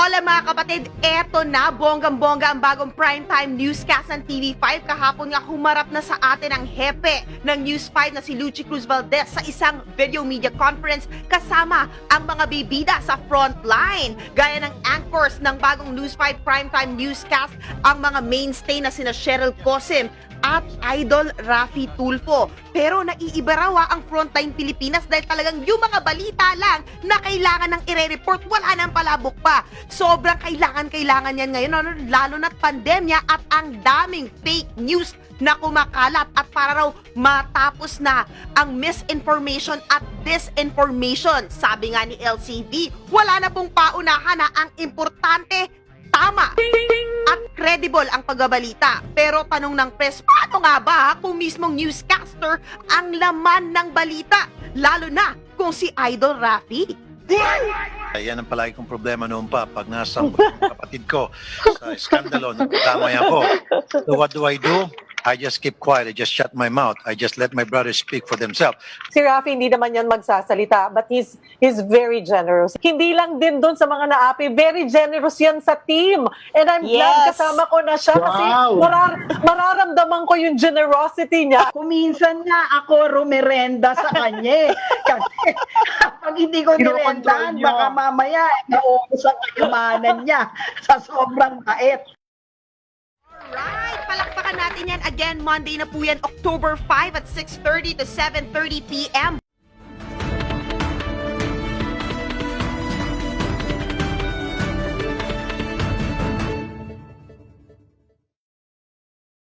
Hola mga kapatid, eto na, bonggang-bongga ang bagong primetime newscast ng TV5. Kahapon nga humarap na sa atin ang hepe ng News 5 na si Luchi Cruz Valdez sa isang video media conference kasama ang mga bibida sa frontline. Gaya ng anchors ng bagong News 5 primetime newscast, ang mga mainstay na sina Cheryl Cosim, at Idol Rafi Tulfo. Pero naiiba raw ah, ang Frontline Pilipinas dahil talagang yung mga balita lang na kailangan ng ire-report, wala nang palabok pa. Sobrang kailangan-kailangan yan ngayon, ano, lalo na't pandemya at ang daming fake news na kumakalat at para raw matapos na ang misinformation at disinformation. Sabi nga ni LCV, wala na pong paunahan na ang importante, tama at credible ang pagbabalita. Pero tanong ng press, paano nga ba kung mismong newscaster ang laman ng balita? Lalo na kung si Idol Rafi. Yan ang palagi kong problema noon pa pag nasa kapatid ko sa skandalo, nagtamay ako. So what do I do? I just keep quiet. I just shut my mouth. I just let my brothers speak for themselves. Si Rafi hindi naman yan magsasalita but he's he's very generous. Hindi lang din doon sa mga naapi, very generous yan sa team. And I'm glad Yes. kasama ko na siya kasi Wow. marar- mararamdaman ko yung generosity niya. Kuminsan nga ako rumerenda sa kanya eh. Kasi pag hindi ko nirendahan, baka mamaya naubos ang kayamanan niya sa sobrang bait. Natin yan again. Monday na po yan, October 5 at 6.30 to 7.30 p.m.